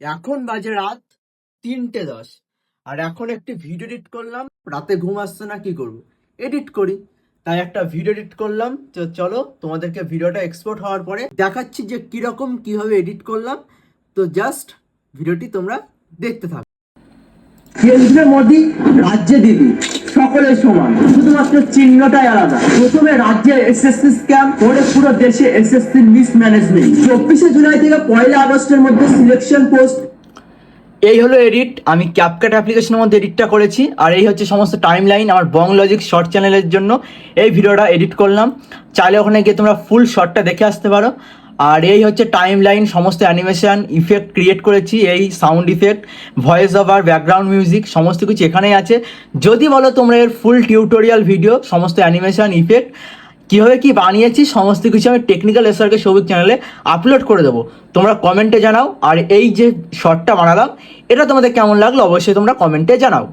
এখন বাজে রাত তিনটে দশ। আর এখন একটি ভিডিও এডিট করলাম, রাতে ঘুম আসছে না, কি করব? এডিট করি। তাই একটা ভিডিও এডিট করলাম, তো চলো তোমাদেরকে ভিডিওটা এক্সপোর্ট হওয়ার পরে দেখাচ্ছি যে কীরকম, কীভাবে এডিট করলাম। তো জাস্ট ভিডিওটি তোমরা দেখতে থাকো। কেন্দ্রে মোদী, রাজ্যে দিদি। সকলের সমান। শুধুমাত্র চিহ্নটাই আলাদা। প্রথমে রাজ্যে এসএসসি স্ক্যাম পরে পুরো দেশে এসএসসি মিসম্যানেজমেন্ট চব্বিশে জুলাই থেকে পয়লা আগস্টের মধ্যে সিলেকশন পোস্ট এই হলো এডিট আমি ক্যাপকাট অ্যাপ্লিকেশনের মধ্যে এডিটটা করেছি। আর এই হচ্ছে সমস্ত টাইম লাইন আমার বং লজিক শর্ট চ্যানেলের জন্য। এই ভিডিওটা এডিট করলাম। চাইলে ওখানে গিয়ে তোমরা ফুল শর্টটা দেখে আসতে পারো। আর এই হচ্ছে টাইম লাইন সমস্ত অ্যানিমেশন ইফেক্ট ক্রিয়েট করেছি, এই sound effect voice over background music সমস্ত কিছু এখানেই আছে। যদি বলো তোমরা এর ফুল টিউটোরিয়াল ভিডিও সমস্ত অ্যানিমেশন ইফেক্ট কীভাবে কি বানিয়েছি, সমস্ত কিছু আমি টেকনিক্যাল এসআরকে সবুজ চ্যানেলে আপলোড করে দেবো। তোমরা কমেন্টে জানাও, আর এই যে শর্টটা বানালাম, এটা তোমাদের কেমন লাগল অবশ্যই তোমরা কমেন্টে জানাও।